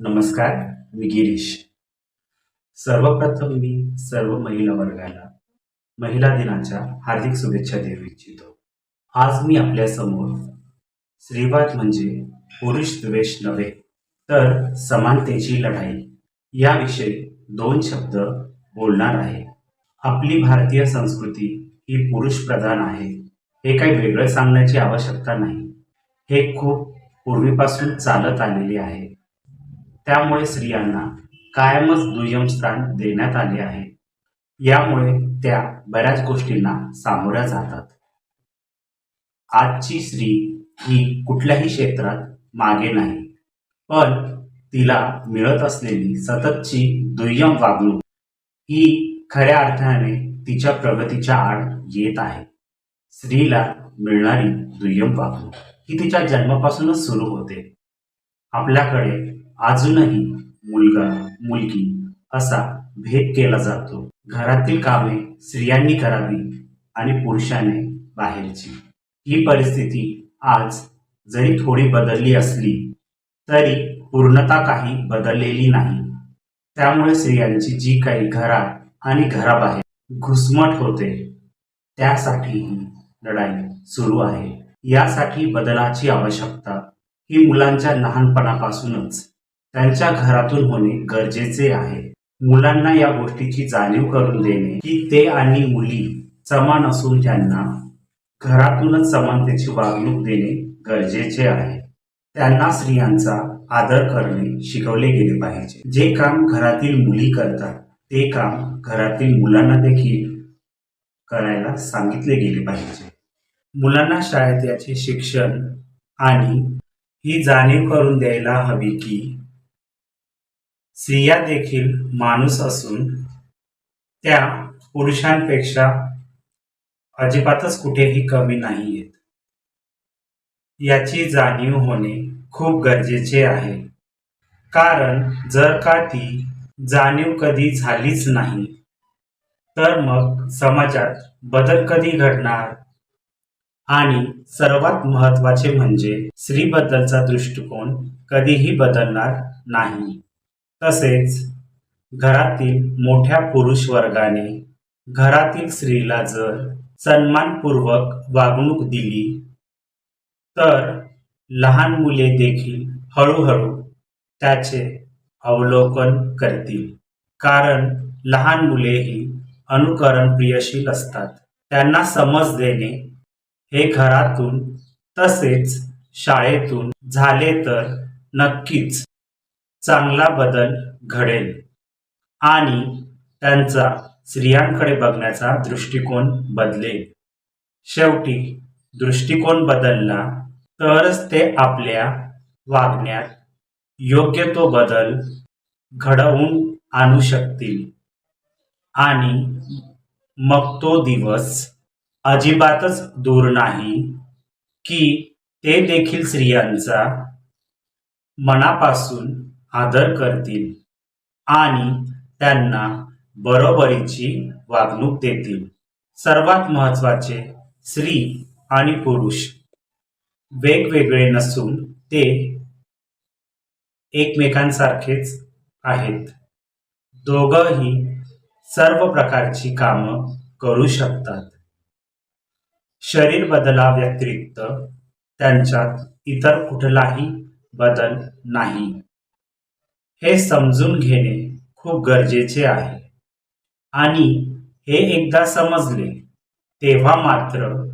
मी गिरीश. सर्वप्रथम मी सर्व महिला वर्गाला महिला दिनाच्या हार्दिक शुभेच्छा देऊ इच्छितो. आज मी आपल्यासमोर स्त्रीवाद म्हणजे पुरुष द्वेष नव्हे तर समानतेची लढाई याविषयी दोन शब्द बोलणार आहे. आपली भारतीय संस्कृती ही पुरुष प्रधान आहे हे काही वेगळं सांगण्याची आवश्यकता नाही. हे खूप पूर्वीपासून चालत आलेले आहे. त्यामुळे स्त्रियांना कायमच दुय्यम स्थान देण्यात आले आहे. यामुळे त्या बऱ्याच गोष्टींना सामोऱ्या जातात. आजची स्त्री ही कुठल्याही क्षेत्रात मागे नाही पण तिला मिळत असलेली सततची दुय्यम वागणूक ही खऱ्या अर्थाने तिच्या प्रगतीच्या आड येत आहे. स्त्रीला मिळणारी दुय्यम वागणूक ही तिच्या जन्मापासूनच सुरू होते. आपल्याकडे अजूनही मुलगा मुलगी असा भेद केला जातो. घरातील कामे स्त्रियांनी करावी आणि पुरुषाने बाहेरची. ही परिस्थिती आज जरी थोडी बदलली असली तरी पूर्णता काही बदललेली नाही. त्यामुळे स्त्रियांची जी काही घरात आणि घराबाहेर घुसमट होते त्यासाठी ही लढाई सुरू आहे. यासाठी बदलाची आवश्यकता ही मुलांच्या लहानपणापासूनच त्यांच्या घरातून होणे गरजेचे आहे. मुलांना या गोष्टीची जाणीव करून देणे की ते आणि मुली समान असून त्यांना घरातूनच समानतेची वागणूक देणे गरजेचे आहे. त्यांना स्त्रियांचा आदर करणे शिकवले गेले पाहिजे. जे काम घरातील मुली करतात ते काम घरातील मुलांना देखील करायला सांगितले गेले पाहिजे. मुलांना शाळेत याचे शिक्षण आणि ही जाणीव करून द्यायला हवी की स्त्रिया देखील माणूस असून त्या पुरुषांपेक्षा अजिबातच कुठेही कमी नाही आहेत याची जाणीव होणे खूप गरजेचे आहे. कारण जर का ती जाणीव कधी झालीच नाही तर मग समाजात बदल कधी घडणार? आणि सर्वात महत्त्वाचे म्हणजे स्त्रीबद्दलचा दृष्टिकोन कधीही बदलणार नाही. तसेच घरातील मोठ्या पुरुष वर्गाने घरातील स्त्रीला जर सन्मानपूर्वक वागणूक दिली तर लहान मुले देखील हळूहळू त्याचे अवलोकन करतील. कारण लहान मुलेही अनुकरण प्रियशील असतात. त्यांना समज देणे हे घरातून तसेच शाळेतून झाले तर नक्कीच चांगला बदल घडेल. आणि त्यांचा स्त्रियांकडे बघण्याचा दृष्टिकोन बदलेल. शेवटी दृष्टिकोन बदलला तरच ते आपल्या वागण्यात योग्य तो बदल घडवून आणू शकतील. आणि मग तो दिवस अजिबातच दूर नाही की ते देखील स्त्रियांचा मनापासून आदर करतील आणि त्यांना बरोबरीची वागणूक देतील. सर्वात महत्त्वाचे स्त्री आणि पुरुष वेगवेगळे नसून ते एकमेकांसारखेच आहेत. दोघंही सर्व प्रकारची कामं करू शकतात. शरीर बदलाव्यतिरिक्त त्यांच्यात इतर कुठलाही बदल नाही. हे समजून घेणे खूप गरजेचे आहे. आणि हे एकदा समजले तेव्हा मात्र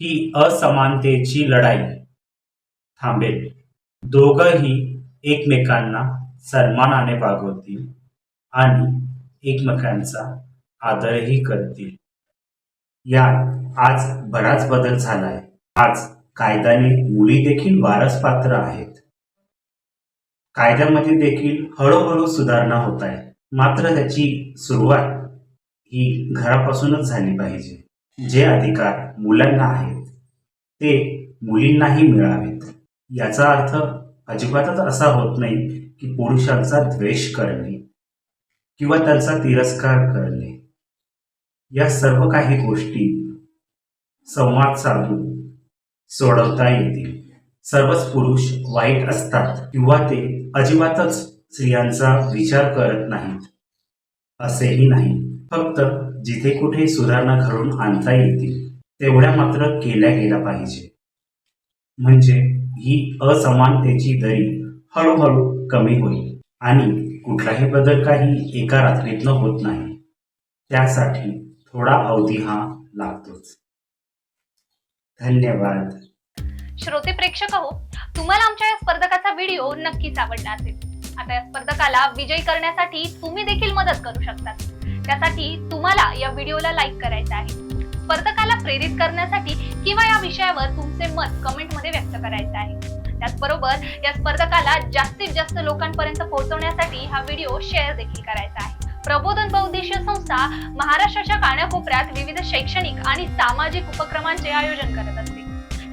ही असमानतेची लढाई थांबेल. दोघंही एकमेकांना सन्मानाने वागवतील आणि एकमेकांचा आदरही करतील. यात आज बराच बदल झालाय. आज कायद्याने मुली देखील वारस पात्र आहेत. कायद्यामध्ये देखील हळूहळू सुधारणा होत आहे. मात्र त्याची सुरुवात ही घरापासूनच झाली पाहिजे. जे अधिकार मुलांना आहेत ते मुलींनाही मिळावेत. याचा अर्थ अजिबातच असा होत नाही की पुरुषांचा द्वेष करणे किंवा त्यांचा तिरस्कार करणे. या सर्व काही गोष्टी संवाद साधून सोडवता येतील. सर्वच पुरुष वाईट असतात किंवा ते अजिबातच स्त्रियांचा विचार करत नाहीत. असेही नाही. फक्त जिथे कुठे सुधारणा घडून आणता येतील तेवढ्या मात्र केल्या गेल्या पाहिजे. म्हणजे ही असमानतेची दरी हळूहळू कमी होईल आणि कुठलाही बदल काही एका रात्रीतनं होत नाही. त्यासाठी थोडा अवधी हा लागतोच. धन्यवाद. श्रोते प्रेक्षक हो तुम्हाला आमच्या या स्पर्धकाचा व्हिडिओ नक्कीच आवडला असेल. आता या स्पर्धकाला विजयी करण्यासाठी तुम्ही देखील मदत करू शकता. त्यासाठी तुम्हाला या व्हिडिओला लाईक करायचं आहे. स्पर्धकाला प्रेरित करण्यासाठी किंवा या विषयावर तुमचे मत कमेंटमध्ये व्यक्त करायचं आहे. त्याचबरोबर या स्पर्धकाला जास्तीत जास्त लोकांपर्यंत पोहोचवण्यासाठी हा व्हिडिओ शेअर देखील करायचा आहे. प्रबोधन बहुद्देशीय संस्था महाराष्ट्राच्या कानाकोपऱ्यात विविध शैक्षणिक आणि सामाजिक उपक्रमांचे आयोजन करत असते.